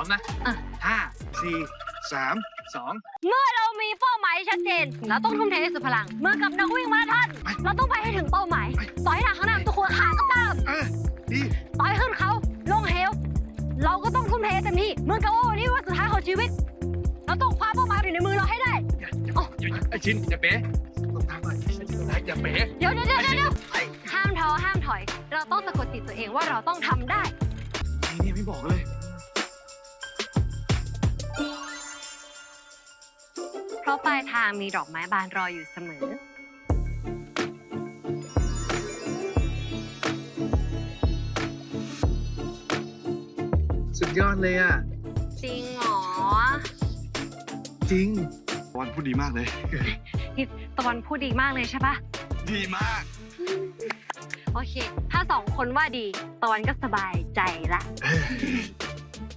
ร้อมนะอะห้าสี่สามสองเมื่อเรามีเป้าหมายที่ชัดเจน เราต้องทุ่มเทให้สุดพลังเมื่อกับนักวิ่งมาราธอนไปเราต้องไปให้ถึงเป้าหมาย ต่อให้ทางข้างหน้าตัวขวขาก็ตามเออดีต่อยขึ้นเขาลงเหว เราก็ต้องทุ่มเทเต็มที่เหมือนกับว่าวันนี้วันสุดท้ายของชีวิต เราต้องคว้าเป้าหมายอยู่ในมือเราให้ได้อย่าอย่าอย่าไอชินอย่าเป๋ตรงทางหน่อยอย่าเป๋เดี๋ยวเดี๋ยวเดี๋ยวเดี๋ยวห้ามท้อห้ามถอย เราต้องสะกดจิตตัวเองว่าเราต้องทำได้นี่ไม่บอกเลย ราะปลายทางมีดอกไม้บานรออยู่เสมอ สุดยอดเลยอะ จริงเหรอจริง วันพูดดีมากเลยตะวันพูดดีมากเลยใช่ปะดีมาก โอเค ถ้าสองคนว่าดีตะวันก็สบายใจละเออ